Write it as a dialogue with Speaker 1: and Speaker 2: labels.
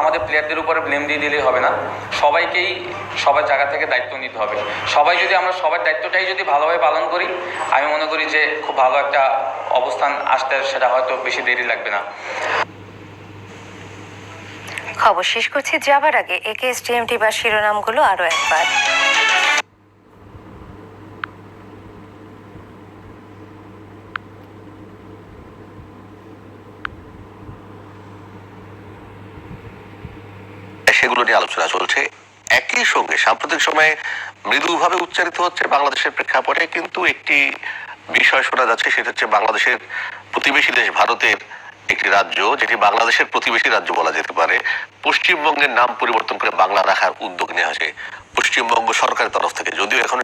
Speaker 1: আমাদের প্লেয়ারদের উপরে ব্লেম দিয়ে দিলেই হবে না। সবাইকেই সবার জায়গা থেকে দায়িত্ব নিতে হবে। সবাই যদি আমরা সবার দায়িত্বটাই যদি ভালোভাবে পালন করি, আমি মনে করি যে খুব ভালো একটা অবস্থান আসতে সেটা হয়তো বেশি দেরি লাগবে না।
Speaker 2: খবর শেষ করছি, যাবার আগে একে এস টিএমটি বা শিরোনামগুলো আরও একবার।
Speaker 3: সেগুলো নিয়ে আলোচনা চলছে। একই সঙ্গে সাম্প্রতিক সময়ে মৃদুভাবে উচ্চারিত হচ্ছে বাংলাদেশের প্রেক্ষাপটে, কিন্তু একটি বিষয় শোনা যাচ্ছে, সেটা হচ্ছে বাংলাদেশের প্রতিবেশী দেশ ভারতের একটি রাজ্য, যেটি বাংলাদেশের প্রতিবেশী রাজ্য বলা যেতে পারে। পশ্চিমবঙ্গের নাম পরিবর্তন করে বাংলা রাখার উদ্যোগ নেওয়া হয়েছে। পশ্চিমবঙ্গ সরকারের তরফ থেকে, যদিও এখন